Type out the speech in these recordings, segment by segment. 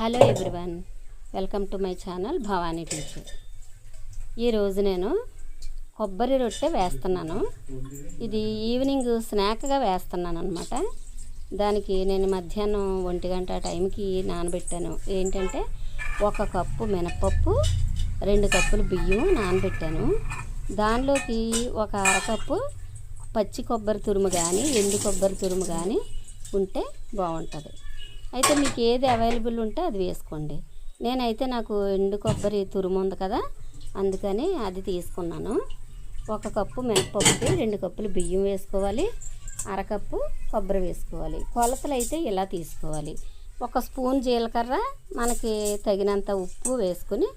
Hello everyone welcome to my channel Bhavani teacher. ఈరోజు నేను కొబ్బరి రొట్టె వేస్తున్నాను. ఇది ఈవినింగ్ స్నాక్గా వేస్తున్నాను అనమాట దానికి నేను మధ్యాహ్నం ఒంటి గంట టైంకి నానబెట్టాను. ఏంటంటే ఒక కప్పు మినపప్పు రెండు కప్పులు బియ్యం నానబెట్టాను. దానిలోకి ఒక అరకప్పు పచ్చి కొబ్బరి తురుము కానీ ఎండు కొబ్బరి తురుము కానీ ఉంటే బాగుంటుంది అయితే మీకు ఏది అవైలబుల్ ఉంటే అది వేసుకోండి. నేనైతే నాకు ఎండు కొబ్బరి తురుము ఉంది కదా అందుకని అది తీసుకున్నాను. ఒక కప్పు మినపప్పుకి రెండు కప్పులు బియ్యం వేసుకోవాలి అరకప్పు కొబ్బరి వేసుకోవాలి. కొలతలు అయితే ఇలా తీసుకోవాలి. ఒక స్పూన్ జీలకర్ర మనకి తగినంత ఉప్పు వేసుకుని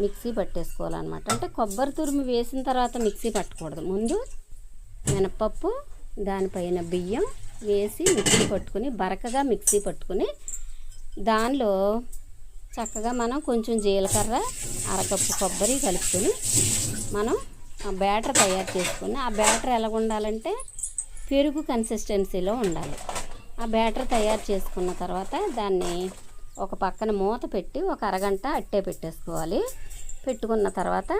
మిక్సీ పట్టేసుకోవాలన్నమాట. అంటే కొబ్బరి తురుము వేసిన తర్వాత మిక్సీ పట్టకూడదు. ముందు మినపప్పు దానిపైన బియ్యం వేసి మిక్సీ పట్టుకుని బరకగా మిక్సీ పట్టుకుని దానిలో చక్కగా మనం కొంచెం జీలకర్ర అరకప్పు కొబ్బరి కలుపుకొని మనం ఆ బ్యాటర్ తయారు చేసుకుని ఆ బ్యాటర్ ఎలా ఉండాలంటే పెరుగు కన్సిస్టెన్సీలో ఉండాలి. ఆ బ్యాటర్ తయారు చేసుకున్న తర్వాత దాన్ని ఒక పక్కన మూత పెట్టి ఒక అరగంట అట్టే పెట్టేసుకోవాలి. పెట్టుకున్న తర్వాత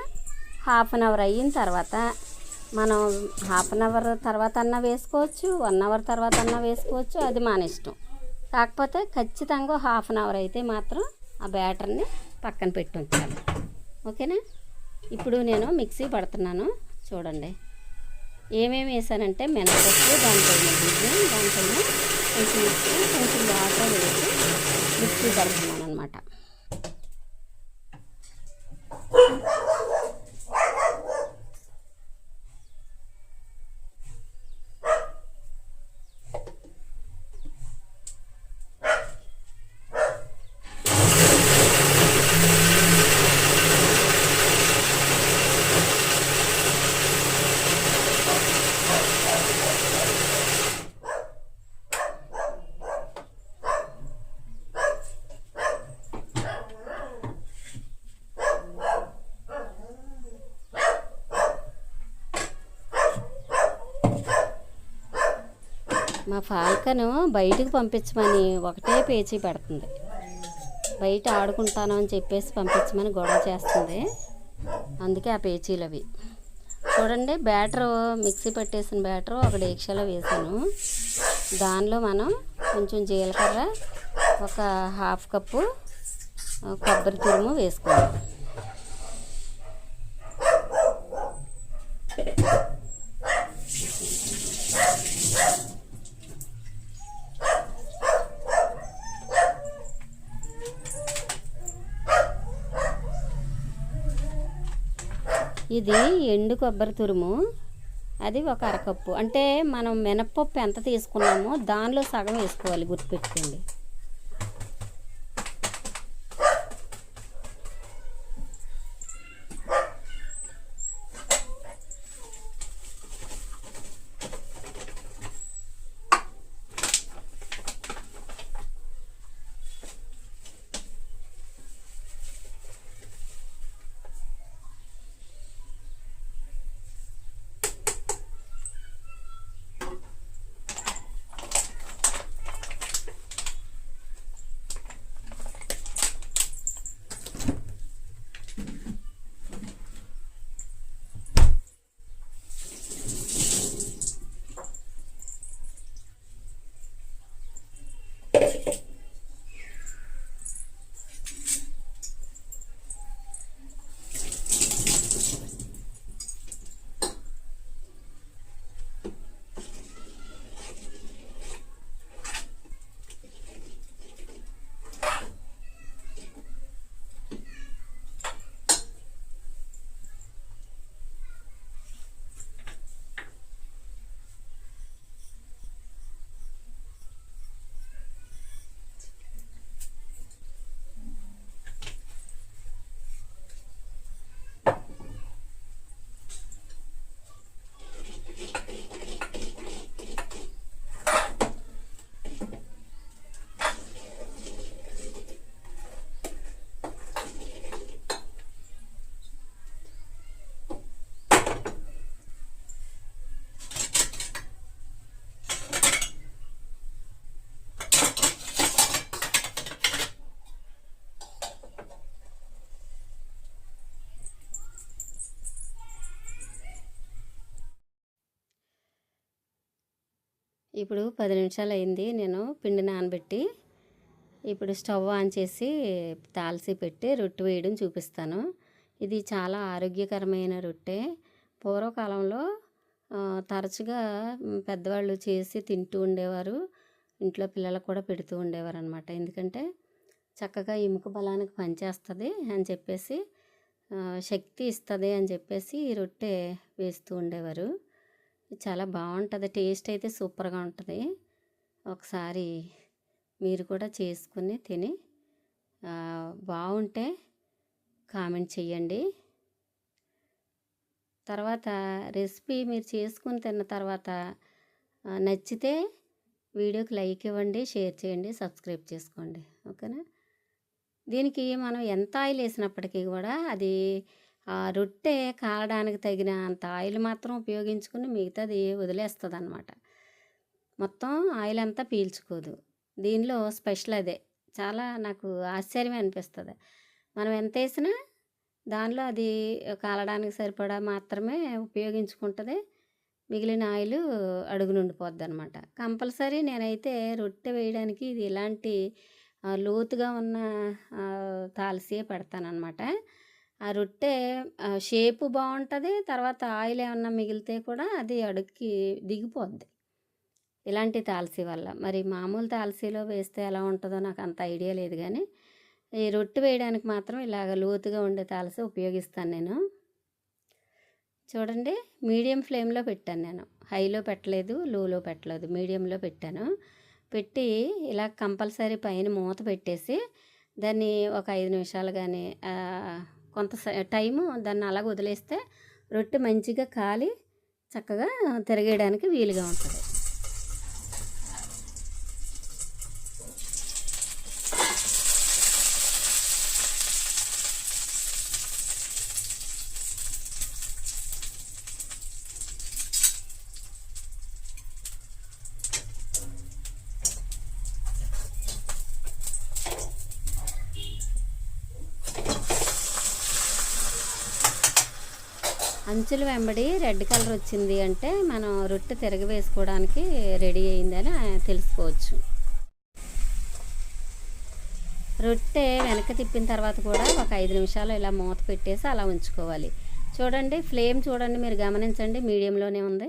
హాఫ్ అన్ అవర్ అయిన తర్వాత మనం హాఫ్ అన్ అవర్ తర్వాత అన్న వేసుకోవచ్చు వన్ అవర్ తర్వాత అన్న వేసుకోవచ్చు అది మన ఇష్టం. కాకపోతే ఖచ్చితంగా హాఫ్ అన్ అవర్ అయితే మాత్రం ఆ బ్యాటర్ని పక్కన పెట్టి ఉంచాలి. ఓకేనా? ఇప్పుడు నేను మిక్సీ పడుతున్నాను. చూడండి. ఏమేమి వేసానంటే మినపప్పు దానిపైన బియ్యం దానిపైన కొంచెం కొంచెం వాటర్ వేసి మిక్సీ పడుతున్నాను అనమాట మా ఫాల్కను బయటకు పంపించమని ఒకటే పేచీ పెడుతుంది. బయట ఆడుకుంటాను అని చెప్పేసి పంపించమని గొడవ చేస్తుంది. అందుకే ఆ పేచీలు అవి. చూడండి బ్యాటర్ మిక్సీ పట్టేసిన బ్యాటర్ ఒక డేక్షలో వేసాను. దానిలో మనం కొంచెం జీలకర్ర ఒక హాఫ్ కప్పు కొబ్బరి తురుము వేసుకోవాలి. ఇది ఎండు కొబ్బరి తురుము. అది ఒక అరకప్పు. అంటే మనం మినప్పప్పు ఎంత తీసుకున్నామో దానిలో సగం వేసుకోవాలి గుర్తుపెట్టుకోండి. ఇప్పుడు పది నిమిషాలు అయింది నేను పిండి నానబెట్టి ఇప్పుడు స్టవ్ ఆన్ చేసి తాల్సి పెట్టి రొట్టె వేయడం చూపిస్తాను. ఇది చాలా ఆరోగ్యకరమైన రొట్టె. పూర్వకాలంలో తరచుగా పెద్దవాళ్ళు చేసి తింటూ ఉండేవారు. ఇంట్లో పిల్లలకు కూడా పెడుతూ ఉండేవారు అనమాట ఎందుకంటే చక్కగా ఎముక బలానికి పనిచేస్తుంది అని చెప్పేసి శక్తి ఇస్తుంది అని చెప్పేసి ఈ రొట్టె వేస్తూ ఉండేవారు. చాలా బాగుంటుంది. టేస్ట్ అయితే సూపర్గా ఉంటుంది. ఒకసారి మీరు కూడా చేసుకుని తిని బాగుంటే కామెంట్ చేయండి తర్వాత రెసిపీ మీరు చేసుకుని తిన్న తర్వాత నచ్చితే వీడియోకి లైక్ ఇవ్వండి షేర్ చేయండి సబ్స్క్రైబ్ చేసుకోండి. ఓకేనా? దీనికి మనం ఎంత ఆయిల్ వేసినప్పటికీ కూడా అది రొట్టె కాలడానికి తగిన అంత ఆయిల్ మాత్రం ఉపయోగించుకుని మిగతాది వదిలేస్తుంది అనమాట మొత్తం ఆయిల్ అంతా పీల్చుకోదు. దీనిలో స్పెషల్ అదే. చాలా నాకు ఆశ్చర్యమే అనిపిస్తుంది. మనం ఎంత వేసినా దానిలో అది కాలడానికి సరిపడా మాత్రమే ఉపయోగించుకుంటుంది. మిగిలిన ఆయిల్ అడుగునుండిపోద్ది అనమాట కంపల్సరీ నేనైతే రొట్టె వేయడానికి ఇది ఇలాంటి లోతుగా ఉన్న ఆ, పెడతానమాట ఆ రొట్టె షేపు బాగుంటుంది తర్వాత ఆయిల్ ఏమన్నా మిగిలితే కూడా అది అడుగుకి దిగిపోద్ది. ఇలాంటి తాలసీ వల్ల. మరి మామూలు తాలసీలో వేస్తే ఎలా ఉంటుందో నాకు అంత ఐడియా లేదు కానీ ఈ రొట్టె వేయడానికి మాత్రం ఇలాగ లోతుగా ఉండే తాలసీ ఉపయోగిస్తాను నేను. చూడండి మీడియం ఫ్లేమ్లో పెట్టాను నేను. హైలో పెట్టలేదు లోలో పెట్టలేదు మీడియంలో పెట్టాను. పెట్టి ఇలా కంపల్సరీ పైన మూత పెట్టేసి దాన్ని ఒక ఐదు నిమిషాలు కానీ కొంత టైము దాన్ని అలాగ వదిలేస్తే రొట్టె మంచిగా కాలి చక్కగా తిరగేయడానికి వీలుగా ఉంటుంది. అంచులు వెంబడి రెడ్ కలర్ వచ్చింది అంటే మనం రొట్టె తిరగ వేసుకోవడానికి రెడీ అయిందని తెలుసుకోవచ్చు. రొట్టె వెనక తిప్పిన తర్వాత కూడా ఒక ఐదు నిమిషాలు ఇలా మూత పెట్టేసి అలా ఉంచుకోవాలి. చూడండి ఫ్లేమ్ చూడండి మీరు గమనించండి మీడియంలోనే ఉంది.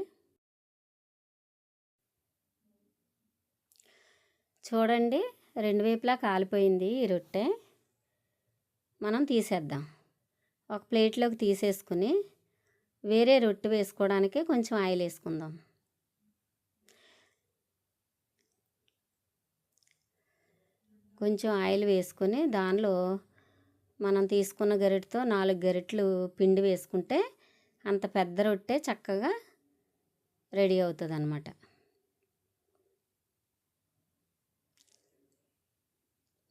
చూడండి రెండు వైపులా కాలిపోయింది ఈ రొట్టె. మనం తీసేద్దాం. ఒక ప్లేట్లోకి తీసేసుకుని వేరే రొట్టె వేసుకోవడానికి కొంచెం ఆయిల్ వేసుకుందాం. కొంచెం ఆయిల్ వేసుకొని దానిలో మనం తీసుకున్న గరిటతో నాలుగు గరిటెలు పిండి వేసుకుంటే అంత పెద్ద రొట్టె చక్కగా రెడీ అవుతుంది అనమాట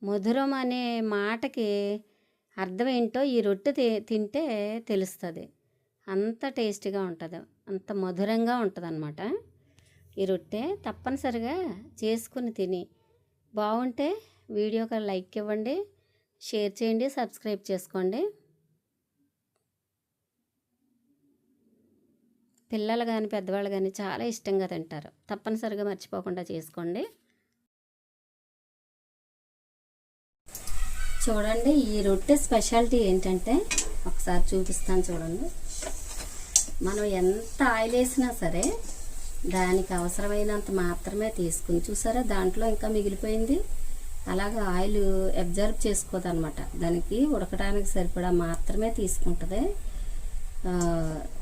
మధురం అనే మాటకి అర్థం ఏంటో ఈ రొట్టె తి- తింటే తెలుస్తుంది. అంత టేస్టీగా ఉంటుంది. అంత మధురంగా ఉంటుంది అనమాట ఈ రొట్టె తప్పనిసరిగా చేసుకుని తిని. బాగుంటే వీడియోకి లైక్ ఇవ్వండి. షేర్ చేయండి. సబ్స్క్రైబ్ చేసుకోండి. పిల్లలు కానీ పెద్దవాళ్ళు కానీ చాలా ఇష్టంగా తింటారు. తప్పనిసరిగా మర్చిపోకుండా చేసుకోండి. చూడండి ఈ రొట్టె స్పెషాలిటీ ఏంటంటే ఒకసారి చూపిస్తాను చూడండి. మనం ఎంత ఆయిల్ వేసినా సరే దానికి అవసరమైనంత మాత్రమే తీసుకుని చూసారా? దాంట్లో ఇంకా మిగిలిపోయింది. అలాగే ఆయిల్ అబ్జర్వ్ చేసుకోదనమాట దానికి ఉడకడానికి సరిపడా మాత్రమే తీసుకుంటుంది.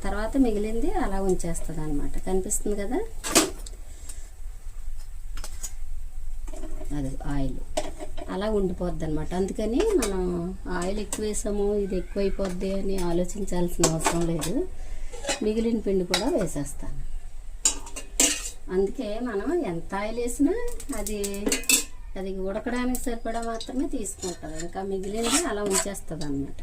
తర్వాత మిగిలింది అలా ఉంచేస్తుంది అనమాట కనిపిస్తుంది కదా? అది ఆయిల్. అలా ఉండిపోద్ది అనమాట అందుకని మనం ఆయిల్ ఎక్కువ వేసాము ఇది ఎక్కువైపోద్ది అని ఆలోచించాల్సిన అవసరం లేదు. మిగిలిన పిండి కూడా వేసేస్తాను. అందుకే మనం ఎంత ఆయిల్ వేసినా అది అది ఉడకడానికి సరిపడా మాత్రమే తీసుకుంటుంది ఇంకా మిగిలింది అలా ఉంచేస్తుంది అన్నమాట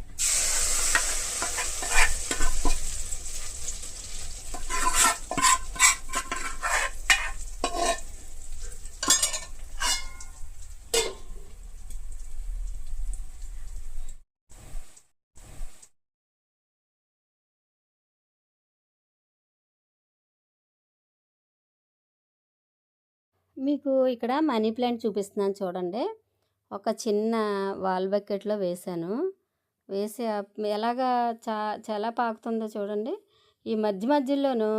మీకు ఇక్కడ మనీ ప్లాంట్ చూపిస్తున్నాను చూడండి. ఒక చిన్న వాల్ బకెట్లో వేసాను వేసి ఎలాగా చా చాలా పాకుతుందో చూడండి. ఈ మధ్య మధ్యలోనూ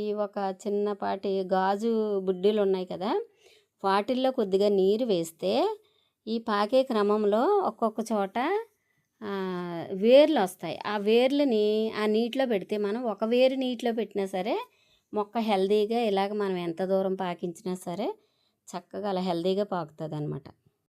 ఈ ఒక చిన్నపాటి గాజు బుడ్డీలు ఉన్నాయి కదా వాటిల్లో కొద్దిగా నీరు వేస్తే ఈ పాకే క్రమంలో ఒక్కొక్క చోట వేర్లు వస్తాయి. ఆ వేర్లని ఆ నీటిలో పెడితే మనం ఒక వేరు నీటిలో పెట్టినా సరే మొక్క హెల్దీగా ఇలాగ మనం ఎంత దూరం పాకించినా సరే చక్కగా అలా హెల్దీగా పాకుతుంది అనమాట